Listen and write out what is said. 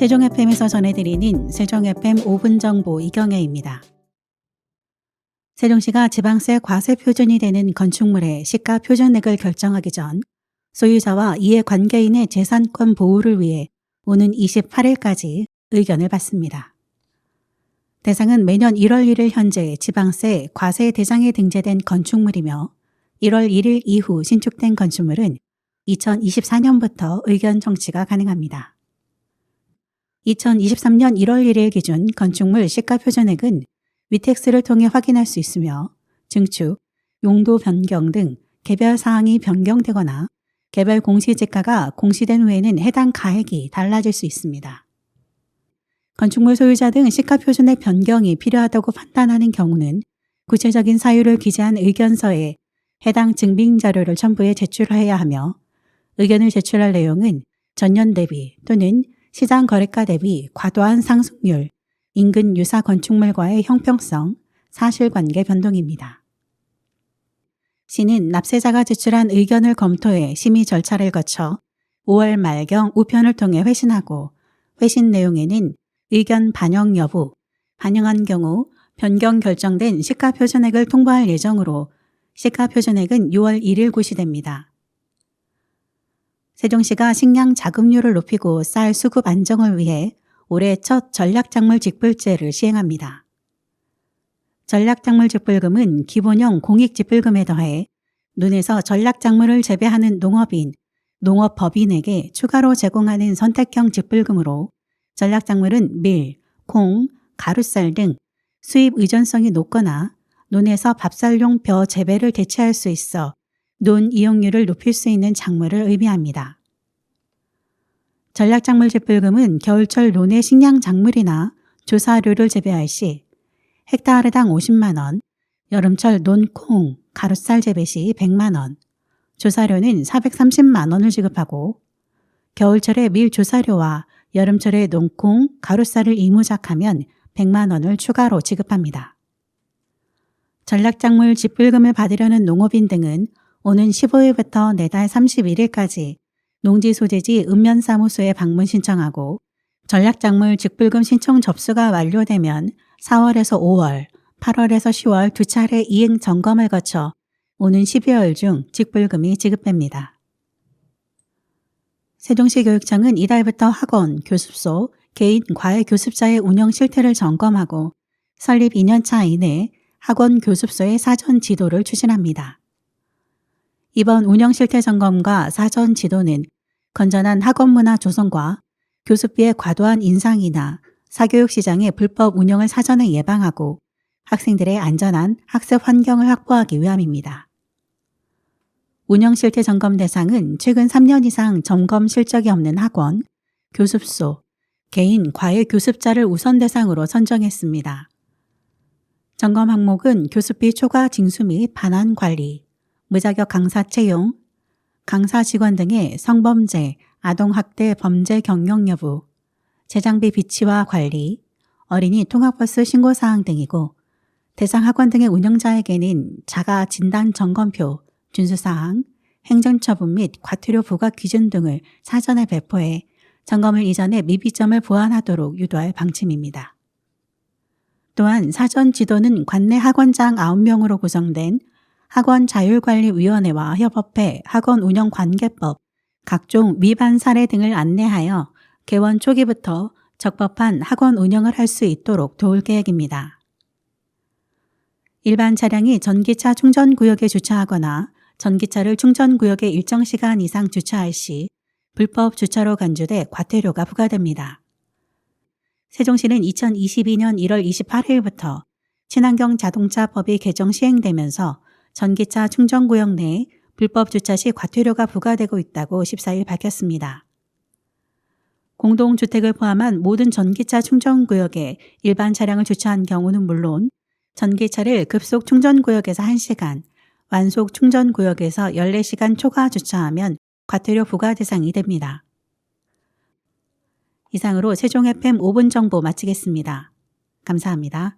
세종 FM에서 전해드리는 세종 FM 5분 정보 이경혜입니다. 세종시가 지방세 과세 표준이 되는 건축물의 시가 표준액을 결정하기 전 소유자와 이해 관계인의 재산권 보호를 위해 오는 28일까지 의견을 받습니다. 대상은 매년 1월 1일 현재 지방세 과세 대상에 등재된 건축물이며 1월 1일 이후 신축된 건축물은 2024년부터 의견 정치가 가능합니다. 2023년 1월 1일 기준 건축물 시가 표준액은 위텍스를 통해 확인할 수 있으며 증축, 용도 변경 등 개별 사항이 변경되거나 개별 공시지가가 공시된 후에는 해당 가액이 달라질 수 있습니다. 건축물 소유자 등 시가 표준액 변경이 필요하다고 판단하는 경우는 구체적인 사유를 기재한 의견서에 해당 증빙 자료를 첨부해 제출해야 하며 의견을 제출할 내용은 전년 대비 또는 시장 거래가 대비 과도한 상승률, 인근 유사 건축물과의 형평성, 사실관계 변동입니다. 시는 납세자가 제출한 의견을 검토해 심의 절차를 거쳐 5월 말경 우편을 통해 회신하고 회신 내용에는 의견 반영 여부, 반영한 경우 변경 결정된 시가 표준액을 통보할 예정으로 시가 표준액은 6월 1일 고시됩니다. 세종시가 식량 자급률을 높이고 쌀 수급 안정을 위해 올해 첫 전략작물 직불제를 시행합니다. 전략작물 직불금은 기본형 공익직불금에 더해 눈에서 전략작물을 재배하는 농업인, 농업법인에게 추가로 제공하는 선택형 직불금으로 전략작물은 밀, 콩, 가루쌀 등 수입 의존성이 높거나 논에서 밥살용 벼 재배를 대체할 수 있어 논 이용률을 높일 수 있는 작물을 의미합니다. 전략작물 재불금은 겨울철 논의 식량 작물이나 조사료를 재배할 시 헥타르당 50만원, 여름철 논콩, 가루쌀 재배 시 100만원, 조사료는 430만원을 지급하고 겨울철에 밀 조사료와 여름철에 논콩, 가루쌀을 이무작하면 100만원을 추가로 지급합니다. 전략작물 집불금을 받으려는 농업인 등은 오는 15일부터 내달 31일까지 농지 소재지 읍면사무소에 방문 신청하고 전략작물 직불금 신청 접수가 완료되면 4월에서 5월, 8월에서 10월 두 차례 이행 점검을 거쳐 오는 12월 중 직불금이 지급됩니다. 세종시 교육청은 이달부터 학원, 교습소, 개인 과외 교습자의 운영 실태를 점검하고 설립 2년차 이내 학원 교습소의 사전 지도를 추진합니다. 이번 운영 실태 점검과 사전 지도는 건전한 학원 문화 조성과 교습비의 과도한 인상이나 사교육 시장의 불법 운영을 사전에 예방하고 학생들의 안전한 학습 환경을 확보하기 위함입니다. 운영 실태 점검 대상은 최근 3년 이상 점검 실적이 없는 학원, 교습소, 개인 과외 교습자를 우선 대상으로 선정했습니다. 점검 항목은 교습비 초과 징수 및 반환 관리, 무자격 강사 채용, 강사 직원 등의 성범죄, 아동학대 범죄 경영 여부, 재장비 비치와 관리, 어린이 통학버스 신고사항 등이고 대상 학원 등의 운영자에게는 자가 진단 점검표, 준수사항, 행정처분 및 과태료 부과 기준 등을 사전에 배포해 점검을 이전에 미비점을 보완하도록 유도할 방침입니다. 또한 사전 지도는 관내 학원장 9명으로 구성된 학원 자율관리위원회와 협업해 학원 운영 관계법, 각종 위반 사례 등을 안내하여 개원 초기부터 적법한 학원 운영을 할 수 있도록 도울 계획입니다. 일반 차량이 전기차 충전구역에 주차하거나 전기차를 충전구역에 일정 시간 이상 주차할 시 불법 주차로 간주돼 과태료가 부과됩니다. 세종시는 2022년 1월 28일부터 친환경 자동차 법이 개정 시행되면서 전기차 충전구역 내 불법 주차 시 과태료가 부과되고 있다고 14일 밝혔습니다. 공동주택을 포함한 모든 전기차 충전구역에 일반 차량을 주차한 경우는 물론 전기차를 급속 충전구역에서 1시간, 완속 충전구역에서 14시간 초과 주차하면 과태료 부과 대상이 됩니다. 이상으로 세종 FM 5분 정보 마치겠습니다. 감사합니다.